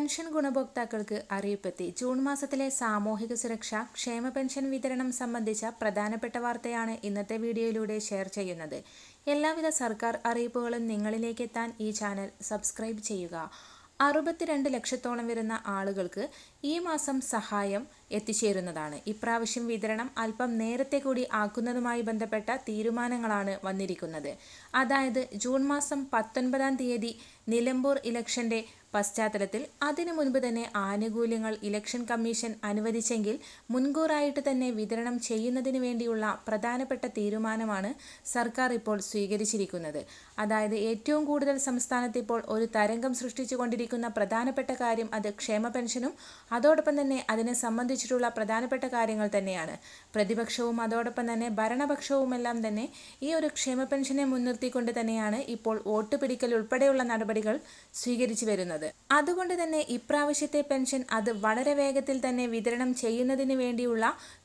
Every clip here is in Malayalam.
പെൻഷൻ ഗുണഭോക്താക്കൾക്ക് അറിയിപ്പെത്തി. ജൂൺ മാസത്തിലെ സാമൂഹിക സുരക്ഷ ക്ഷേമ പെൻഷൻ വിതരണം സംബന്ധിച്ച പ്രധാനപ്പെട്ട വാർത്തയാണ് ഇന്നത്തെ വീഡിയോയിലൂടെ ഷെയർ ചെയ്യുന്നത്. എല്ലാവിധ സർക്കാർ അറിയിപ്പുകളും നിങ്ങളിലേക്ക് എത്താൻ ഈ ചാനൽ സബ്സ്ക്രൈബ് ചെയ്യുക. അറുപത്തിരണ്ട് ലക്ഷത്തോളം വരുന്ന ആളുകൾക്ക് ഈ മാസം സഹായം എത്തിച്ചേരുന്നതാണ്. ഇപ്രാവശ്യം വിതരണം അല്പം നേരത്തെ കൂടി ആക്കുന്നതുമായി ബന്ധപ്പെട്ട തീരുമാനങ്ങളാണ് വന്നിരിക്കുന്നത്. അതായത് ജൂൺ മാസം പത്തൊൻപതാം തീയതി നിലമ്പൂർ ഇലക്ഷന്റെ പശ്ചാത്തലത്തിൽ അതിനു മുൻപ് തന്നെ ആനുകൂല്യങ്ങൾ ഇലക്ഷൻ കമ്മീഷൻ അനുവദിച്ചെങ്കിൽ മുൻകൂറായിട്ട് തന്നെ വിതരണം ചെയ്യുന്നതിന് വേണ്ടിയുള്ള പ്രധാനപ്പെട്ട തീരുമാനമാണ് സർക്കാർ ഇപ്പോൾ സ്വീകരിച്ചിരിക്കുന്നത്. അതായത് ഏറ്റവും കൂടുതൽ സംസ്ഥാനത്ത് ഇപ്പോൾ ഒരു തരംഗം സൃഷ്ടിച്ചുകൊണ്ടിരിക്കുന്ന പ്രധാനപ്പെട്ട കാര്യം അത് ക്ഷേമ പെൻഷനും അതോടൊപ്പം തന്നെ അതിനെ സംബന്ധിച്ചിട്ടുള്ള പ്രധാനപ്പെട്ട കാര്യങ്ങൾ തന്നെയാണ്. പ്രതിപക്ഷവും അതോടൊപ്പം തന്നെ ഭരണപക്ഷവുമെല്ലാം തന്നെ ഈ ഒരു ക്ഷേമ പെൻഷനെ മുൻനിർത്തിക്കൊണ്ട് തന്നെയാണ് ഇപ്പോൾ വോട്ട് പിടിക്കൽ ഉൾപ്പെടെയുള്ള നടപടികൾ സ്വീകരിച്ചു വരുന്നത്. അതുകൊണ്ട് തന്നെ ഇപ്രാവശ്യത്തെ പെൻഷൻ അത് വളരെ വേഗത്തിൽ തന്നെ വിതരണം ചെയ്യുന്നതിന് വേണ്ടിയുള്ള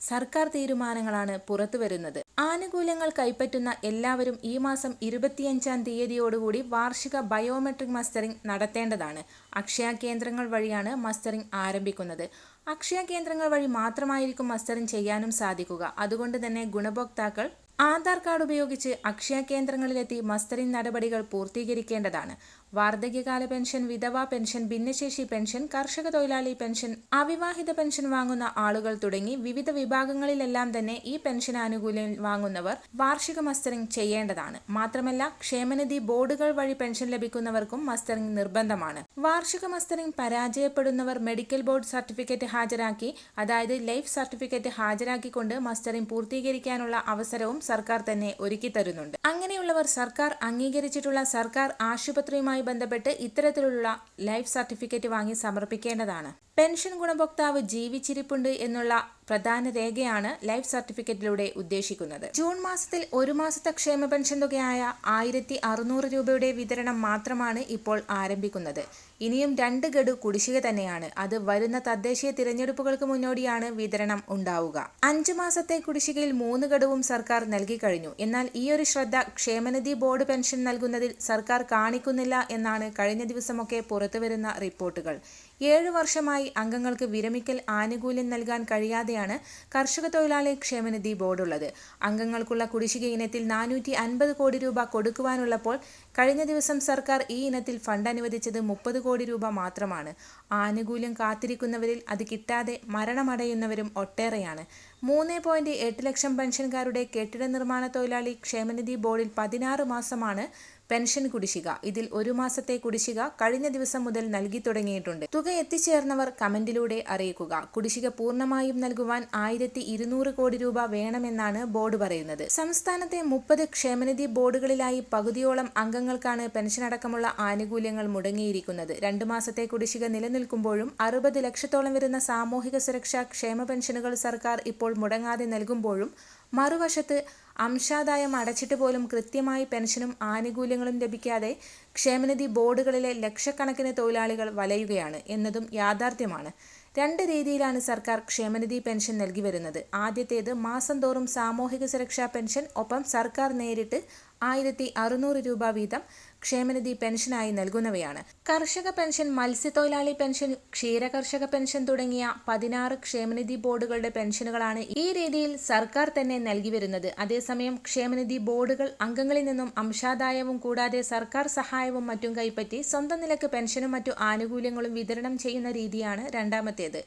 സർക്കാർ തീരുമാനങ്ങളാണ് പുറത്തുവരുന്നത് ആനുകൂല്യങ്ങൾ കൈപ്പറ്റുന്ന എല്ലാവരും ഈ മാസം ഇരുപത്തിയഞ്ചാം തീയതിയോടുകൂടി വാർഷിക ബയോമെട്രിക് മസ്റ്ററിംഗ് നടത്തേണ്ടതാണ്. അക്ഷയ കേന്ദ്രങ്ങൾ വഴിയാണ് മസ്റ്ററിംഗ് ആരംഭിക്കുന്നത്. അക്ഷയ കേന്ദ്രങ്ങൾ വഴി മാത്രമായിരിക്കും മസ്റ്ററിംഗ് ചെയ്യാനും സാധിക്കുക. അതുകൊണ്ട് തന്നെ ഗുണഭോക്താക്കൾ ആധാർ കാർഡ് ഉപയോഗിച്ച് അക്ഷയ കേന്ദ്രങ്ങളിലെത്തി മസ്റ്ററിംഗ് നടപടികൾ പൂർത്തീകരിക്കേണ്ടതാണ്. വാർദ്ധക്യകാല പെൻഷൻ വിധവാ പെൻഷൻ ഭിന്നശേഷി പെൻഷൻ കർഷക തൊഴിലാളി പെൻഷൻ അവിവാഹിത പെൻഷൻ വാങ്ങുന്ന ആളുകൾ തുടങ്ങി വിവിധ വിഭാഗങ്ങളിലെല്ലാം തന്നെ ഈ പെൻഷൻ ആനുകൂല്യം വാങ്ങുന്നവർ വാർഷിക മസ്റ്ററിംഗ് ചെയ്യേണ്ടതാണ്. മാത്രമല്ല ക്ഷേമനിധി ബോർഡുകൾ വഴി പെൻഷൻ ലഭിക്കുന്നവർക്കും മസ്റ്ററിംഗ് നിർബന്ധമാണ്. വാർഷിക മസ്റ്ററിംഗ് പരാജയപ്പെടുന്നവർ മെഡിക്കൽ ബോർഡ് സർട്ടിഫിക്കറ്റ് ഹാജരാക്കി അതായത് ലൈഫ് സർട്ടിഫിക്കറ്റ് ഹാജരാക്കിക്കൊണ്ട് മസ്റ്ററിംഗ് പൂർത്തീകരിക്കാനുള്ള അവസരവും സർക്കാർ തന്നെ ഒരുക്കി തരുന്നുണ്ട് അങ്ങനെയുള്ളവർ സർക്കാർ അംഗീകരിച്ചിട്ടുള്ള സർക്കാർ ആശുപത്രിയുമായി ബന്ധപ്പെട്ട് ഇത്തരത്തിലുള്ള ലൈഫ് സർട്ടിഫിക്കറ്റ് വാങ്ങി സമർപ്പിക്കേണ്ടതാണ്. പെൻഷൻ ഗുണഭോക്താവ് ജീവിച്ചിരിപ്പുണ്ട് എന്നുള്ള പ്രധാന രേഖയാണ് ലൈഫ് സർട്ടിഫിക്കറ്റിലൂടെ ഉദ്ദേശിക്കുന്നത്. ജൂൺ മാസത്തിൽ ഒരു മാസത്തെ ക്ഷേമ പെൻഷൻ തുകയായ ആയിരത്തി അറുന്നൂറ് രൂപയുടെ വിതരണം മാത്രമാണ് ഇപ്പോൾ ആരംഭിക്കുന്നത്. ഇനിയും രണ്ട് ഗഡു കുടിശ്ശിക തന്നെയാണ്. അത് വരുന്ന തദ്ദേശീയ തിരഞ്ഞെടുപ്പുകൾക്ക് മുന്നോടിയാണ് വിതരണം ഉണ്ടാവുക. അഞ്ചു മാസത്തെ കുടിശ്ശികയിൽ മൂന്ന് ഗഡുവും സർക്കാർ നൽകി കഴിഞ്ഞു. എന്നാൽ ഈ ഒരു ശ്രദ്ധ ക്ഷേമനിധി ബോർഡ് പെൻഷൻ നൽകുന്നതിൽ സർക്കാർ കാണിക്കുന്നില്ല എന്നാണ് കഴിഞ്ഞ ദിവസമൊക്കെ പുറത്തുവരുന്ന റിപ്പോർട്ടുകൾ. ഏഴു വർഷമായി അംഗങ്ങൾക്ക് വിരമിക്കൽ ആനുകൂല്യം നൽകാൻ കഴിയാതെയാണ് കർഷക തൊഴിലാളി ക്ഷേമനിധി ബോർഡുള്ളത്. അംഗങ്ങൾക്കുള്ള കുടിശ്ശിക ഇനത്തിൽ നാനൂറ്റി അൻപത് കോടി രൂപ കൊടുക്കുവാനുള്ളപ്പോൾ കഴിഞ്ഞ ദിവസം സർക്കാർ ഈ ഇനത്തിൽ ഫണ്ട് അനുവദിച്ചത് മുപ്പത് കോടി രൂപ മാത്രമാണ്. ആനുകൂല്യം കാത്തിരിക്കുന്നവരിൽ അത് കിട്ടാതെ മരണമടയുന്നവരും ഒട്ടേറെയാണ്. മൂന്ന് പോയിന്റ് എട്ട് ലക്ഷം പെൻഷൻകാരുടെ കെട്ടിട നിർമ്മാണ തൊഴിലാളി ക്ഷേമനിധി ബോർഡിൽ പതിനാറ് മാസമാണ് പെൻഷൻ കുടിശ്ശിക. ഇതിൽ ഒരു മാസത്തെ കുടിശ്ശിക കഴിഞ്ഞ ദിവസം മുതൽ നൽകി തുടങ്ങിയിട്ടുണ്ട്. തുക എത്തിച്ചേർന്നവർ കമന്റിലൂടെ അറിയിക്കുക. കുടിശ്ശിക പൂർണമായും നൽകുവാൻ ആയിരത്തി ഇരുന്നൂറ് കോടി രൂപ വേണമെന്നാണ് ബോർഡ് പറയുന്നത്. സംസ്ഥാനത്തെ മുപ്പത് ക്ഷേമനിധി ബോർഡുകളിലായി പകുതിയോളം അംഗങ്ങൾക്കാണ് പെൻഷൻ അടക്കമുള്ള ആനുകൂല്യങ്ങൾ മുടങ്ങിയിരിക്കുന്നത്. രണ്ടു മാസത്തെ കുടിശ്ശിക നിലനിൽക്കുമ്പോഴും അറുപത് ലക്ഷത്തോളം വരുന്ന സാമൂഹിക സുരക്ഷാ ക്ഷേമ പെൻഷനുകൾ സർക്കാർ ഇപ്പോൾ മുടങ്ങാതെ നൽകുമ്പോഴും മറുവശത്ത് അംശാദായം അടച്ചിട്ട് പോലും കൃത്യമായി പെൻഷനും ആനുകൂല്യങ്ങളും ലഭിക്കാതെ ക്ഷേമനിധി ബോർഡുകളിലെ ലക്ഷക്കണക്കിന് തൊഴിലാളികൾ വലയുകയാണ് എന്നതും യാഥാർത്ഥ്യമാണ്. രണ്ട് രീതിയിലാണ് സർക്കാർ ക്ഷേമനിധി പെൻഷൻ നൽകി വരുന്നത്. ആദ്യത്തേത് മാസം തോറും സാമൂഹിക സുരക്ഷാ പെൻഷൻ ഒപ്പം സർക്കാർ നേരിട്ട് ആയിരത്തി അറുന്നൂറ് രൂപ വീതം ക്ഷേമനിധി പെൻഷനായി നൽകുന്നവയാണ്. കർഷക പെൻഷൻ മത്സ്യത്തൊഴിലാളി പെൻഷൻ ക്ഷീരകർഷക പെൻഷൻ തുടങ്ങിയ പതിനാറ് ക്ഷേമനിധി ബോർഡുകളുടെ പെൻഷനുകളാണ് ഈ രീതിയിൽ സർക്കാർ തന്നെ നൽകി വരുന്നത്. അതേസമയം ക്ഷേമനിധി ബോർഡുകൾ അംഗങ്ങളിൽ നിന്നും അംശാദായവും കൂടാതെ സർക്കാർ സഹായവും മറ്റും കൈപ്പറ്റി സ്വന്തം നിലയ്ക്ക് പെൻഷനും മറ്റു ആനുകൂല്യങ്ങളും വിതരണം ചെയ്യുന്ന രീതിയാണ് രണ്ടാമത്തേത്.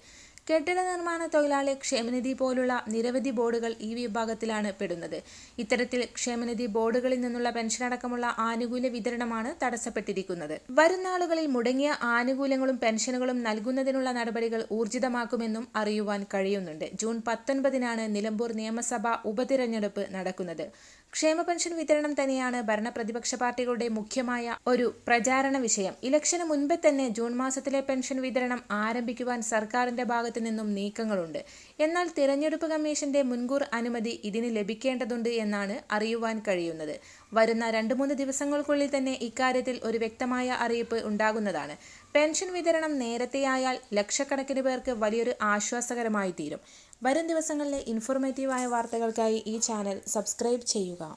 കെട്ടിട നിർമ്മാണ തൊഴിലാളി ക്ഷേമനിധി പോലുള്ള നിരവധി ബോർഡുകൾ ഈ വിഭാഗത്തിലാണ് പെടുന്നത്. ഇത്തരത്തിൽ ക്ഷേമനിധി ബോർഡുകളിൽ നിന്നുള്ള പെൻഷൻ അടക്കമുള്ള ആനുകൂല്യ വിതരണമാണ് തടസ്സപ്പെട്ടിരിക്കുന്നത്. വരും നാളുകളിൽ മുടങ്ങിയ ആനുകൂല്യങ്ങളും പെൻഷനുകളും നൽകുന്നതിനുള്ള നടപടികൾ ഊർജിതമാക്കുമെന്നും അറിയുവാൻ കഴിയുന്നുണ്ട്. ജൂൺ പത്തൊൻപതിനാണ് നിലമ്പൂർ നിയമസഭാ ഉപതിരഞ്ഞെടുപ്പ് നടക്കുന്നത്. ക്ഷേമ പെൻഷൻ വിതരണം തന്നെയാണ് ഭരണപ്രതിപക്ഷ പാർട്ടികളുടെ മുഖ്യമായ ഒരു പ്രചാരണ വിഷയം. ഇലക്ഷന് മുൻപേ തന്നെ ജൂൺ മാസത്തിലെ പെൻഷൻ വിതരണം ആരംഭിക്കുവാൻ സർക്കാരിന്റെ ഭാഗത്ത് നിന്നും നീക്കങ്ങളുണ്ട്. എന്നാൽ തിരഞ്ഞെടുപ്പ് കമ്മീഷന്റെ മുൻകൂർ അനുമതി ഇതിന് ലഭിക്കേണ്ടതുണ്ട് എന്നാണ് അറിയുവാൻ കഴിയുന്നത്. വരുന്ന രണ്ട് മൂന്ന് ദിവസങ്ങൾക്കുള്ളിൽ തന്നെ ഇക്കാര്യത്തിൽ ഒരു വ്യക്തമായ അറിയിപ്പ് ഉണ്ടാകുന്നതാണ്. പെൻഷൻ വിതരണം നേരത്തെയായാൽ ലക്ഷക്കണക്കിന് പേർക്ക് വലിയൊരു ആശ്വാസകരമായി തീരും. വരും ദിവസങ്ങളിലെ ഇൻഫോർമേറ്റീവായ വാർത്തകൾക്കായി ഈ ചാനൽ സബ്സ്ക്രൈബ് ചെയ്യുക.